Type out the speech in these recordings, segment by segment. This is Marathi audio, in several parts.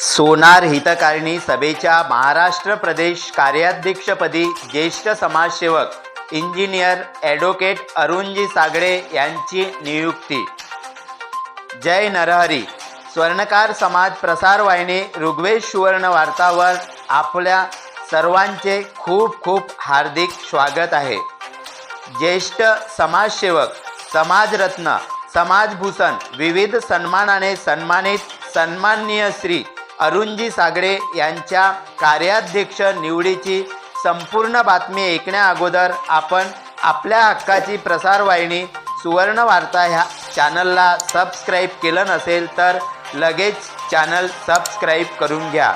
सोनार हितकारिणी सभेच्या महाराष्ट्र प्रदेश कार्याध्यक्षपदी ज्येष्ठ समाजसेवक इंजिनियर ॲडव्होकेट अरुणजी सागडे यांची नियुक्ती. जय नरहरी. स्वर्णकार समाज प्रसार वाहिनी ऋग्वेद सुवर्ण वार्तावर आपल्या सर्वांचे खूप खूप हार्दिक स्वागत आहे. ज्येष्ठ समाजसेवक समाजरत्न समाजभूषण विविध सन्मानाने सन्मानित सन्माननीय श्री अरुणजी सागडे यांच्या कार्याध्यक्ष निवडीची संपूर्ण बातमी ऐकण्या अगोदर आपण आपल्या हक्काची प्रसारवाहिनी सुवर्ण वार्ता ह्या चॅनलला सबस्क्राईब केलं नसेल तर लगेच चॅनल सबस्क्राईब करून घ्या.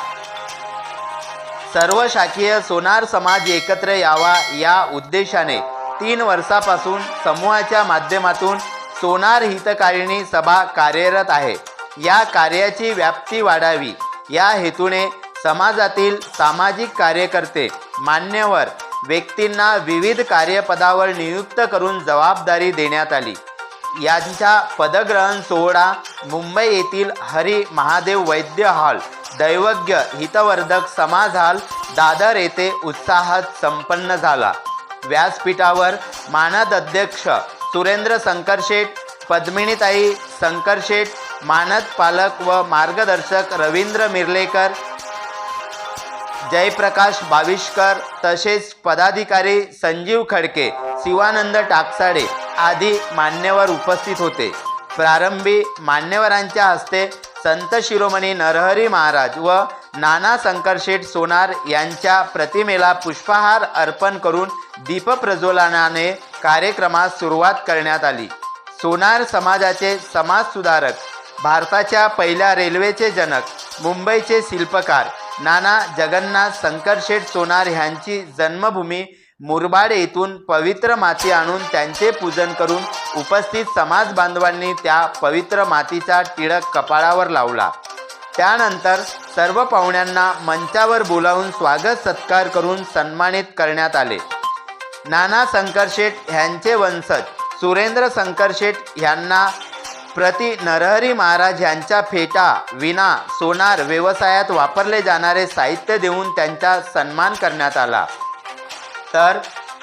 सर्व शाखीय सोनार समाज एकत्र यावा या उद्देशाने तीन वर्षापासून समूहाच्या माध्यमातून सोनार हितकारिणी सभा कार्यरत आहे. या कार्याची व्याप्ती वाढावी. या हेतूने समाजातील सामाजिक कार्यकर्ते मान्यवर व्यक्तींना विविध कार्यपदावर नियुक्त करून जबाबदारी देण्यात आली. यांचा पदग्रहण सोहळा मुंबई येथील हरी महादेव वैद्य हॉल दैवज्ञ हितवर्धक समाज हॉल दादर येथे उत्साहात संपन्न झाला. व्यासपीठावर मानद अध्यक्ष सुरेंद्र संकरशेठ पद्मिनीताई संकरशेठ मानद पालक व मार्गदर्शक रवींद्र मिर्लेकर जयप्रकाश बाविष्कर तसेच पदाधिकारी संजीव खडके शिवानंद टाकसाडे आदी मान्यवर उपस्थित होते. प्रारंभी मान्यवरांच्या हस्ते संत शिरोमणी नरहरी महाराज व नाना शंकरशेठ सोनार यांच्या प्रतिमेला पुष्पहार अर्पण करून दीपप्रज्वलनाने कार्यक्रमास सुरुवात करण्यात आली. सोनार समाजाचे समाजसुधारक भारताच्या पहिल्या रेल्वेचे जनक मुंबईचे शिल्पकार नाना जगन्नाथ शंकरशेठ सोनार ह्यांची जन्मभूमी मुरबाड येथून पवित्र माती आणून त्यांचे पूजन करून उपस्थित समाज बांधवांनी त्या पवित्र मातीचा टिळक कपाळावर लावला. त्यानंतर सर्व पाहुण्यांना मंचावर बोलावून स्वागत सत्कार करून सन्मानित करण्यात आले. नाना शंकरशेठ ह्यांचे वंशज सुरेंद्र शंकरशेठ ह्यांना प्रति नरहरी महाराज यांच्या फेटा विना सोनार व्यवसायात वापरले जाणारे साहित्य देऊन त्यांचा सन्मान करण्यात आला. तर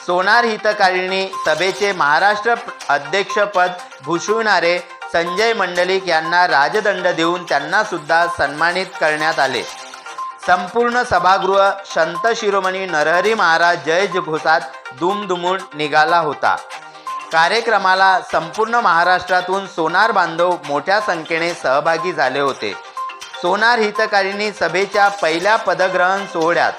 सोनार हितकारिणी सभेचे महाराष्ट्र अध्यक्षपद भूषविणारे संजय मंडलिक यांना राजदंड देऊन त्यांना सुद्धा सन्मानित करण्यात आले. संपूर्ण सभागृह संत शिरोमणी नरहरी महाराज जय घोषात दुमदुमून निघाला होता. कार्यक्रमाला संपूर्ण महाराष्ट्रातून सोनार बांधव मोठ्या संख्येने सहभागी झाले होते. सोनार हितकारिणी सभेच्या पहिल्या पदग्रहण सोहळ्यात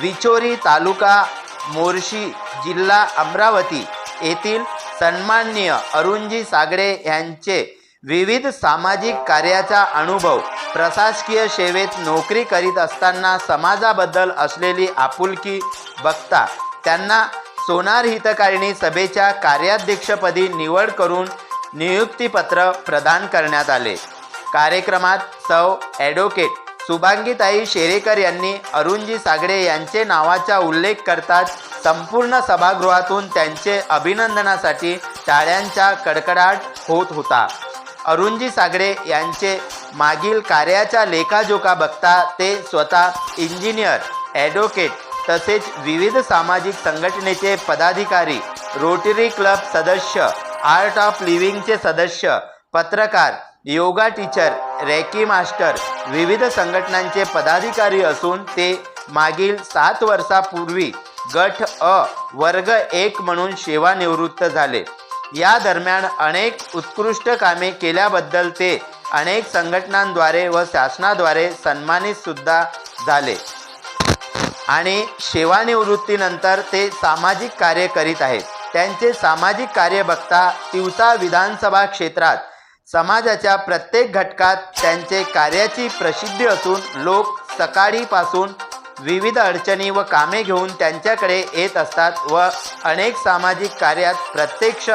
विचोरी तालुका मोर्शी जिल्हा अमरावती येथील सन्माननीय अरुणजी सागडे यांचे विविध सामाजिक कार्याचा अनुभव प्रशासकीय सेवेत नोकरी करीत असताना समाजाबद्दल असलेली आपुलकी बघता त्यांना सोनार हितकारिणी सभेच्या कार्याध्यक्षपदी निवड करून नियुक्तीपत्र प्रदान करण्यात आले. कार्यक्रमात सौ ॲडव्होकेट सुभांगीताई शेरेकर यांनी अरुणजी सागडे यांचे नावाचा उल्लेख करताच संपूर्ण सभागृहातून त्यांचे अभिनंदनासाठी टाळ्यांचा कडकडाट होत होता. अरुणजी सागडे यांचे मागील कार्याच्या लेखाजोखा बघता ते स्वतः इंजिनियर ॲडव्होकेट तसेच विविध सामाजिक संघटनेचे पदाधिकारी रोटरी क्लब सदस्य आर्ट ऑफ लिव्हिंगचे सदस्य पत्रकार योगा टीचर रॅकी मास्टर विविध संघटनांचे पदाधिकारी असून ते मागील सात वर्षापूर्वी गट अ वर्ग एक म्हणून सेवानिवृत्त झाले. या दरम्यान अनेक उत्कृष्ट कामे केल्याबद्दल ते अनेक संघटनांद्वारे व शासनाद्वारे सन्मानित सुद्धा झाले. आणि सेवानिवृत्तीनंतर ते सामाजिक कार्य करीत आहेत. त्यांचे सामाजिक कार्य बघता तिवसा विधानसभा क्षेत्रात समाजाच्या प्रत्येक घटकात त्यांचे कार्याची प्रसिद्धी असून लोक सकाळीपासून विविध अडचणी व कामे घेऊन त्यांच्याकडे येत असतात व अनेक सामाजिक कार्यात प्रत्यक्ष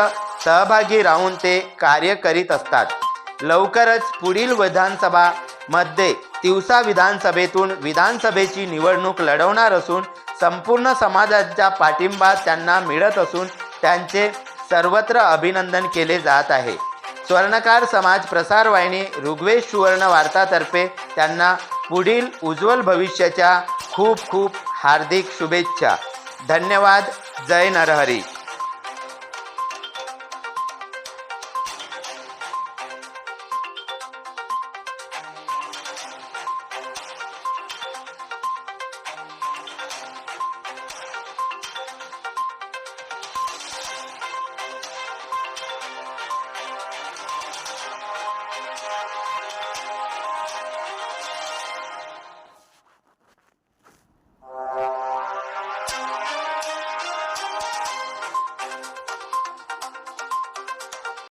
सहभागी राहून ते कार्य करीत असतात. लवकरच पुढील विधानसभामध्ये तिवसा विधानसभेतून विधानसभेची निवडणूक लढवणार असून संपूर्ण समाजाचा पाठिंबा त्यांना मिळत असून त्यांचे सर्वत्र अभिनंदन केले जात आहे. स्वर्णकार समाज प्रसारवाहिनी ऋग्वेश ऋग्वेद सुवर्ण वार्तातर्फे त्यांना पुढील उज्ज्वल भविष्याच्या खूप खूप हार्दिक शुभेच्छा. धन्यवाद. जय नरहरी.